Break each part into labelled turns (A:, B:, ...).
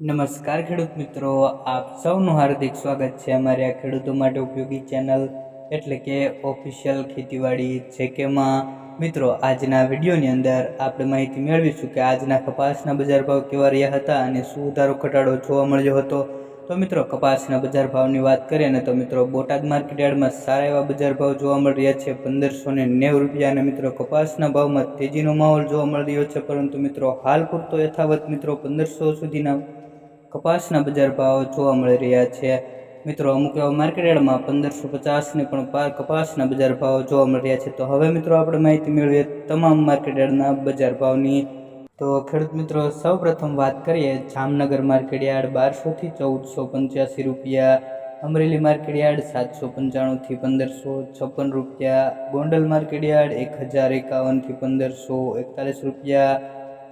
A: નમસ્કાર ખેડૂત મિત્રો, આપ સૌનું હાર્દિક સ્વાગત છે અમારી આ ખેડૂતો માટે ઉપયોગી ચેનલ એટલે કે ઓફિશિયલ ખેતીવાડી જે કેમાં મિત્રો, આજના વિડીયોની અંદર આપણે માહિતી મેળવીશું કે આજના કપાસના બજાર ભાવ કેવા રહ્યા હતા અને શું વધારો ઘટાડો જોવા મળ્યો હતો. તો મિત્રો, કપાસના બજાર ભાવની વાત કરીએ ને તો મિત્રો, બોટાદ માર્કેટ યાર્ડમાં સારા એવા બજાર ભાવ જોવા મળી રહ્યા છે, પંદરસો ને નેવું રૂપિયા અને મિત્રો, કપાસના ભાવમાં તેજીનો માહોલ જોવા મળી રહ્યો છે. પરંતુ મિત્રો, હાલ પૂરતો યથાવત મિત્રો, પંદરસો સુધીના કપાસના બજાર ભાવ જોવા મળી રહ્યા છે. મિત્રો, અમુક એવા માર્કેટયાર્ડમાં પંદરસો પચાસને પણ પાર કપાસના બજાર ભાવ જોવા મળી રહ્યા છે. તો હવે મિત્રો આપણે માહિતી મેળવીએ તમામ માર્કેટયાર્ડના બજાર ભાવની. તો ખેડૂત મિત્રો સૌ પ્રથમ વાત કરીએ જામનગર માર્કેટયાર્ડ બારસોથી ચૌદસો પંચ્યાસી રૂપિયા, અમરેલી માર્કેટ યાર્ડ સાતસો પંચાણુંથી પંદરસો છપ્પન રૂપિયા, ગોંડલ માર્કેટ યાર્ડ એક હજાર એકાવનથી પંદરસો એકતાલીસ રૂપિયા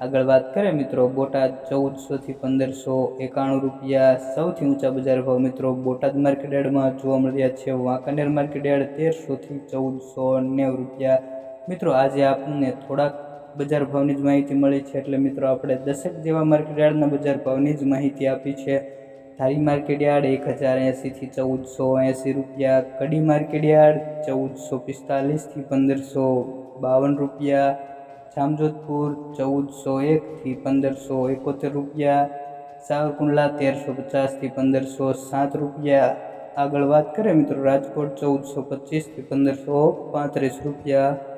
A: આગળ વાત કરીએ મિત્રો, બોટાદ ચૌદસોથી પંદરસો એકાણું રૂપિયા સૌથી ઊંચા બજાર ભાવ મિત્રો, બોટાદ માર્કેટ યાર્ડમાં જોવા મળી રહ્યા છે, વાંકાનેર માર્કેટ યાર્ડ તેરસોથી ચૌદસો નેવું રૂપિયા. મિત્રો, આજે આપણને થોડાક બજાર ભાવની જ માહિતી મળી છે, એટલે મિત્રો, આપણે દસેક જેવા માર્કેટ યાર્ડના બજાર ભાવની જ માહિતી આપી છે. ધારી માર્કેટ યાર્ડ એક હજાર એંસીથી ચૌદસો એંસી રૂપિયા, કડી માર્કેટ યાર્ડ ચૌદસો પિસ્તાલીસથી પંદરસો બાવન રૂપિયા જામજોધપુર ચૌદસો એકથી પંદરસો એકોતેર રૂપિયા, સાવરકુંડલા તેરસો પચાસથી પંદરસો સાત રૂપિયા. આગળ વાત કરીએ મિત્રો, રાજકોટ ચૌદસો પચીસથી પંદરસો પાંત્રીસ રૂપિયા.